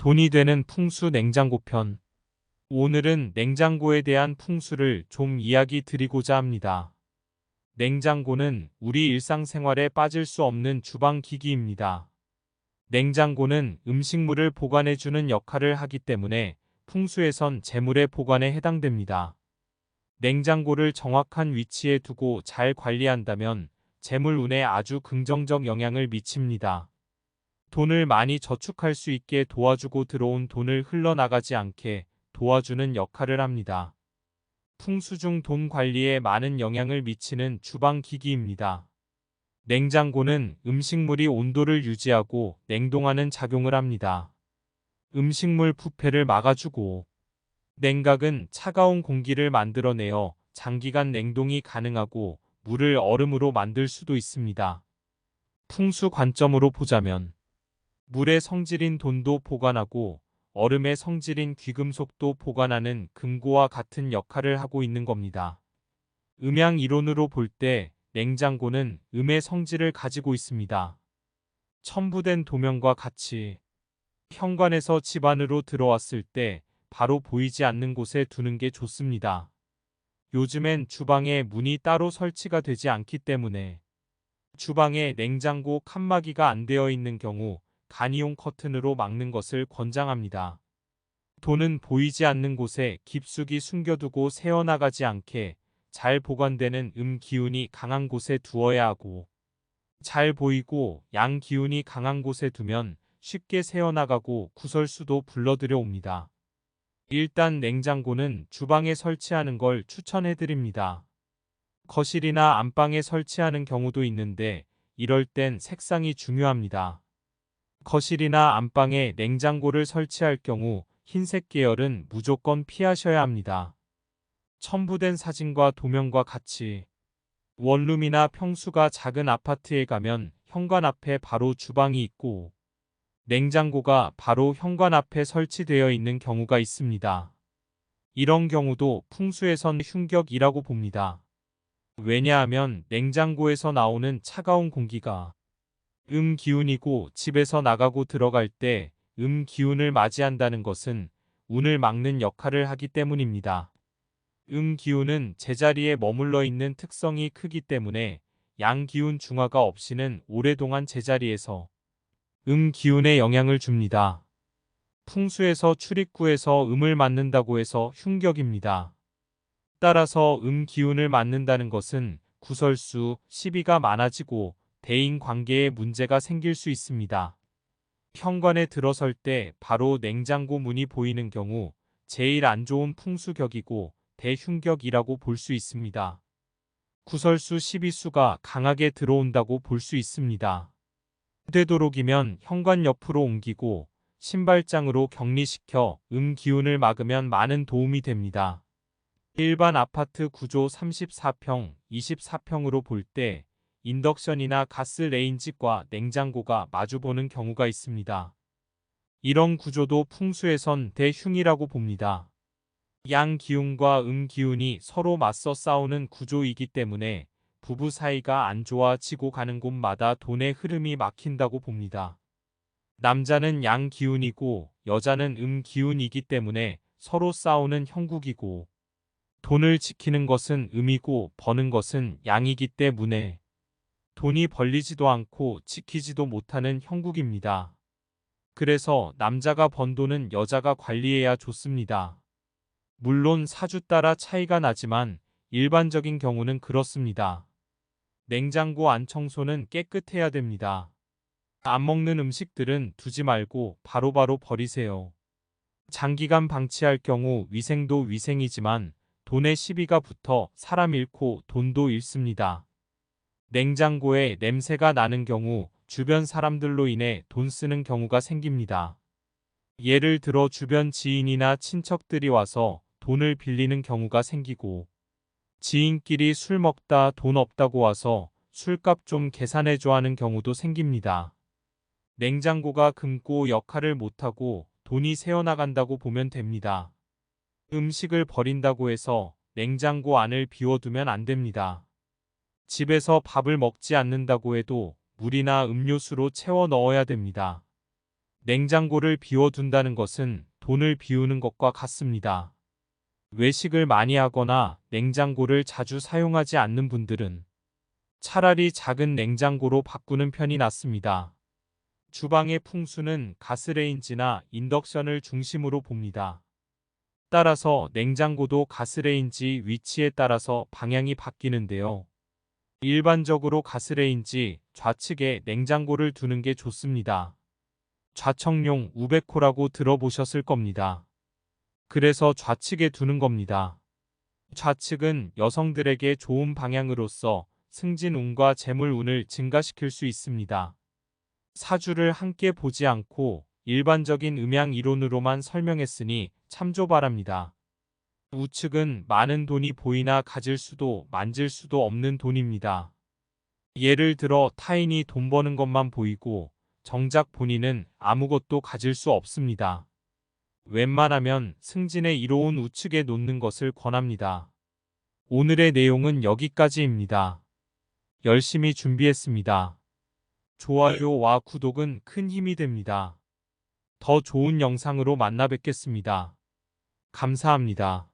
돈이 되는 풍수 냉장고 편. 오늘은 냉장고에 대한 풍수를 좀 이야기 드리고자 합니다. 냉장고는 우리 일상생활에 빠질 수 없는 주방 기기입니다. 냉장고는 음식물을 보관해주는 역할을 하기 때문에 풍수에선 재물의 보관에 해당됩니다. 냉장고를 정확한 위치에 두고 잘 관리한다면 재물운에 아주 긍정적 영향을 미칩니다. 돈을 많이 저축할 수 있게 도와주고 들어온 돈을 흘러나가지 않게 도와주는 역할을 합니다. 풍수 중 돈 관리에 많은 영향을 미치는 주방 기기입니다. 냉장고는 음식물이 온도를 유지하고 냉동하는 작용을 합니다. 음식물 부패를 막아주고 냉각은 차가운 공기를 만들어내어 장기간 냉동이 가능하고 물을 얼음으로 만들 수도 있습니다. 풍수 관점으로 보자면 물의 성질인 돈도 보관하고 얼음의 성질인 귀금속도 보관하는 금고와 같은 역할을 하고 있는 겁니다. 음양 이론으로 볼 때 냉장고는 음의 성질을 가지고 있습니다. 첨부된 도면과 같이 현관에서 집 안으로 들어왔을 때 바로 보이지 않는 곳에 두는 게 좋습니다. 요즘엔 주방에 문이 따로 설치가 되지 않기 때문에 주방에 냉장고 칸막이가 안 되어 있는 경우 간이용 커튼으로 막는 것을 권장합니다. 돈은 보이지 않는 곳에 깊숙이 숨겨두고 새어나가지 않게 잘 보관되는 음 기운이 강한 곳에 두어야 하고 잘 보이고 양 기운이 강한 곳에 두면 쉽게 새어나가고 구설수도 불러들여 옵니다. 일단 냉장고는 주방에 설치하는 걸 추천해 드립니다. 거실이나 안방에 설치하는 경우도 있는데 이럴 땐 색상이 중요합니다. 거실이나 안방에 냉장고를 설치할 경우 흰색 계열은 무조건 피하셔야 합니다. 첨부된 사진과 도면과 같이 원룸이나 평수가 작은 아파트에 가면 현관 앞에 바로 주방이 있고 냉장고가 바로 현관 앞에 설치되어 있는 경우가 있습니다. 이런 경우도 풍수에선 흉격이라고 봅니다. 왜냐하면 냉장고에서 나오는 차가운 공기가 음 기운이고 집에서 나가고 들어갈 때 음 기운을 맞이한다는 것은 운을 막는 역할을 하기 때문입니다. 음 기운은 제자리에 머물러 있는 특성이 크기 때문에 양 기운 중화가 없이는 오랫동안 제자리에서 음 기운에 영향을 줍니다. 풍수에서 출입구에서 음을 맞는다고 해서 흉격입니다. 따라서 음 기운을 맞는다는 것은 구설수, 시비가 많아지고 대인 관계에 문제가 생길 수 있습니다. 현관에 들어설 때 바로 냉장고 문이 보이는 경우 제일 안 좋은 풍수격이고 대흉격이라고 볼 수 있습니다. 구설수 12수가 강하게 들어온다고 볼 수 있습니다. 되도록이면 현관 옆으로 옮기고 신발장으로 격리시켜 음 기운을 막으면 많은 도움이 됩니다. 일반 아파트 구조 34평, 24평으로 볼 때 인덕션이나 가스 레인지과 냉장고가 마주보는 경우가 있습니다. 이런 구조도 풍수에선 대흉이라고 봅니다. 양 기운과 음 기운이 서로 맞서 싸우는 구조이기 때문에 부부 사이가 안 좋아지고 가는 곳마다 돈의 흐름이 막힌다고 봅니다. 남자는 양 기운이고 여자는 음 기운이기 때문에 서로 싸우는 형국이고 돈을 지키는 것은 음이고 버는 것은 양이기 때문에 돈이 벌리지도 않고 지키지도 못하는 형국입니다. 그래서 남자가 번 돈은 여자가 관리해야 좋습니다. 물론 사주 따라 차이가 나지만 일반적인 경우는 그렇습니다. 냉장고 안 청소는 깨끗해야 됩니다. 안 먹는 음식들은 두지 말고 바로바로 바로 버리세요. 장기간 방치할 경우 위생도 위생이지만 돈의 시비가 붙어 사람 잃고 돈도 잃습니다. 냉장고에 냄새가 나는 경우 주변 사람들로 인해 돈 쓰는 경우가 생깁니다. 예를 들어 주변 지인이나 친척들이 와서 돈을 빌리는 경우가 생기고 지인끼리 술 먹다 돈 없다고 와서 술값 좀 계산해줘 하는 경우도 생깁니다. 냉장고가 금고 역할을 못하고 돈이 새어나간다고 보면 됩니다. 음식을 버린다고 해서 냉장고 안을 비워두면 안 됩니다. 집에서 밥을 먹지 않는다고 해도 물이나 음료수로 채워 넣어야 됩니다. 냉장고를 비워둔다는 것은 돈을 비우는 것과 같습니다. 외식을 많이 하거나 냉장고를 자주 사용하지 않는 분들은 차라리 작은 냉장고로 바꾸는 편이 낫습니다. 주방의 풍수는 가스레인지나 인덕션을 중심으로 봅니다. 따라서 냉장고도 가스레인지 위치에 따라서 방향이 바뀌는데요. 일반적으로 가스레인지 좌측에 냉장고를 두는 게 좋습니다. 좌청용 우베코라고 들어보셨을 겁니다. 그래서 좌측에 두는 겁니다. 좌측은 여성들에게 좋은 방향으로서 승진운과 재물운을 증가시킬 수 있습니다. 사주를 함께 보지 않고 일반적인 음양 이론으로만 설명했으니 참조 바랍니다. 우측은 많은 돈이 보이나 가질 수도 만질 수도 없는 돈입니다. 예를 들어 타인이 돈 버는 것만 보이고 정작 본인은 아무것도 가질 수 없습니다. 웬만하면 승진에 이로운 우측에 놓는 것을 권합니다. 오늘의 내용은 여기까지입니다. 열심히 준비했습니다. 좋아요와 구독은 큰 힘이 됩니다. 더 좋은 영상으로 만나 뵙겠습니다. 감사합니다.